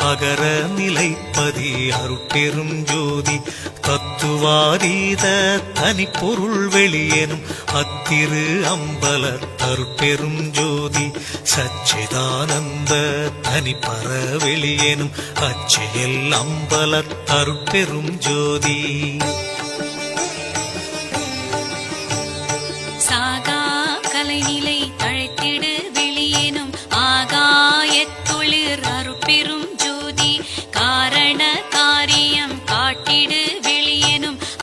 அகர நிலைப்பதி அருட்பெரும் ஜோதி. தத்துவாதீத தனிப்பொருள் வெளியேனும் அத்திரு அம்பல அருட்பெரும் ஜோதி. சச்சிதானந்த தனிப்பற வெளியேனும் அச்சையில் அம்பல அருட்பெரும் ஜோதி. சாகா கலை